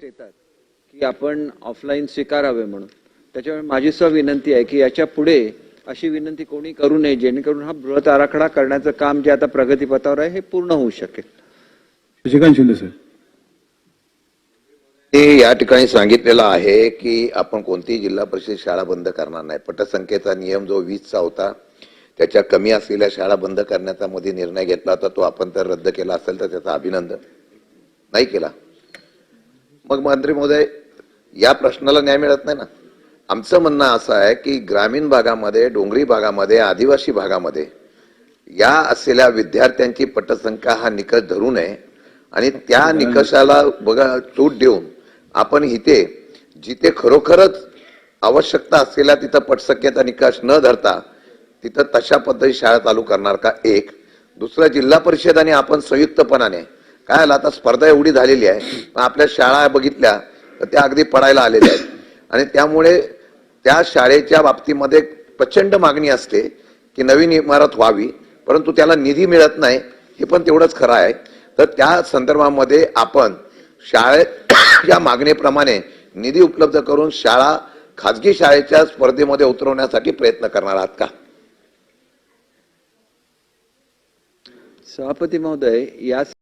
येतात की आपण ऑफलाईन स्वीकारावे म्हणून. त्याच्यामुळे माझी सुद्धा विनंती आहे की याच्यापुढे अशी विनंती कोणी करू नये जेणेकरून हा बृहत आराखडा करण्याचं काम जे आता प्रगतीपथावर आहे हे पूर्ण होऊ शकेल. शशिकांत शिंदे सर. ते या ठिकाणी सांगितलेलं आहे की आपण कोणतीही जिल्हा परिषद शाळा बंद करणार नाही. पटसंख्येचा नियम जो वीसचा होता त्याच्या कमी असलेल्या शाळा बंद करण्याचा मध्ये निर्णय घेतला होता तो आपण तर रद्द केला असेल तर त्याचं अभिनंदन. नाही केला. मग मंत्री महोदय या प्रश्नाला न्याय मिळत नाही ना? आमचं म्हणणं असं आहे की ग्रामीण भागामध्ये डोंगरी भागामध्ये आदिवासी भागामध्ये या असलेल्या विद्यार्थ्यांची पटसंख्या हा निकष धरू नये आणि त्या निकषाला बघा चूट देऊन आपण इथे जिथे खरोखरच आवश्यकता असलेल्या तिथं पटसंख्येचा निकष न धरता तिथं तशा पद्धती शाळा चालू करणार का? एक. दुसरं जिल्हा परिषद आणि आपण संयुक्तपणाने काय आलं आता स्पर्धा एवढी झालेली आहे आपल्या शाळा बघितल्या तर त्या अगदी पडायला आलेल्या आहेत. आणि त्यामुळे त्या शाळेच्या बाबतीमध्ये प्रचंड मागणी असते की नवीन इमारत व्हावी परंतु त्याला निधी मिळत नाही हे पण तेवढंच खरं आहे. तर त्या संदर्भामध्ये आपण शाळेत या मागणीप्रमाणे निधी उपलब्ध करून शाळा खाजगी शाळेच्या स्पर्धेमध्ये उतरवण्यासाठी प्रयत्न करणार आहात का? सभापती महोदय या